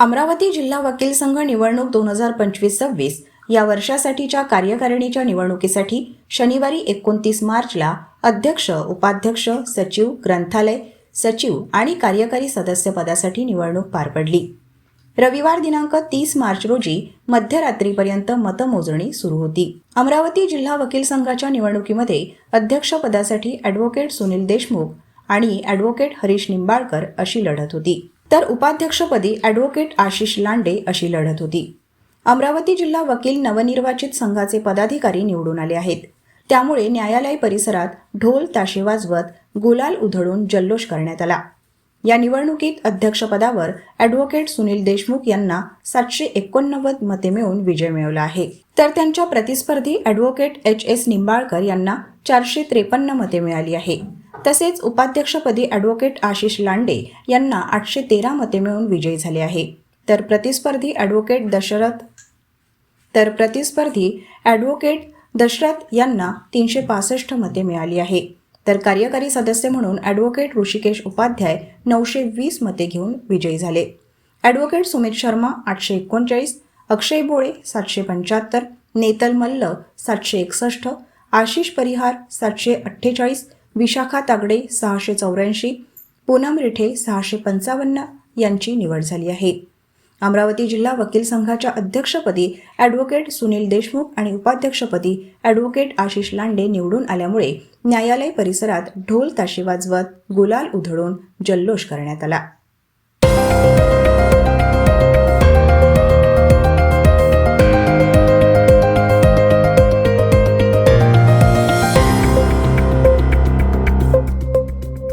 अमरावती जिल्हा वकील संघ निवडणूक दोन हजार पंचवीस सव्वीस या वर्षासाठीच्या कार्यकारिणीच्या निवडणुकीसाठी शनिवारी एकोणतीस मार्चला अध्यक्ष उपाध्यक्ष सचिव ग्रंथालय सचिव आणि कार्यकारी सदस्य पदासाठी निवडणूक पार पडली. रविवार दिनांक तीस मार्च रोजी मध्यरात्रीपर्यंत मतमोजणी सुरू होती. अमरावती जिल्हा वकील संघाच्या निवडणुकीमध्ये अध्यक्षपदासाठी ॲडव्होकेट सुनील देशमुख आणि ॲडव्होकेट हरीश निंबाळकर अशी लढत होती. तर उपाध्यक्षपदी ॲडव्होकेट आशिष लांडे अशी लढत होती. अमरावती जिल्हा वकील नवनिर्वाचित संघाचे पदाधिकारी निवडून आले आहेत. त्यामुळे न्यायालय परिसरात ढोल ताशे वाजवत गुलाल उधळून जल्लोष करण्यात आला. या निवडणुकीत अध्यक्षपदावर ॲडव्होकेट सुनील देशमुख यांना सातशे एकोणनव्वद मते मिळून विजय मिळवला आहे. तर त्यांच्या प्रतिस्पर्धी ॲडव्होकेट एच एस निंबाळकर यांना चारशे त्रेपन्न मते मिळाली आहे. तसेच उपाध्यक्षपदी ॲडव्होकेट आशिष लांडे यांना आठशे तेरा मते मिळून विजयी झाले आहे. तर प्रतिस्पर्धी ॲडव्होकेट दशरथ तर प्रतिस्पर्धी ॲडव्होकेट दशरथ यांना तीनशे पासष्ट मते मिळाली आहे. तर कार्यकारी सदस्य म्हणून ॲडव्होकेट ऋषिकेश उपाध्याय नऊशे वीस मते घेऊन विजयी झाले. ॲडव्होकेट सुमित शर्मा आठशे एकोणचाळीस अक्षय बोळे सातशे पंच्याहत्तर नेतल मल्ल सातशे एकसष्ट आशिष परिहार सातशे अठ्ठेचाळीस विशाखा तागडे सहाशे चौऱ्याऐंशी पूनम रिठे सहाशे पंचावन्न यांची निवड झाली आहे. अमरावती जिल्हा वकील संघाच्या अध्यक्षपदी ॲडव्होकेट सुनील देशमुख आणि उपाध्यक्षपदी ॲडव्होकेट आशिष लांडे निवडून आल्यामुळे न्यायालय परिसरात ढोल ताशे वाजवत गुलाल उधळून जल्लोष करण्यात आला.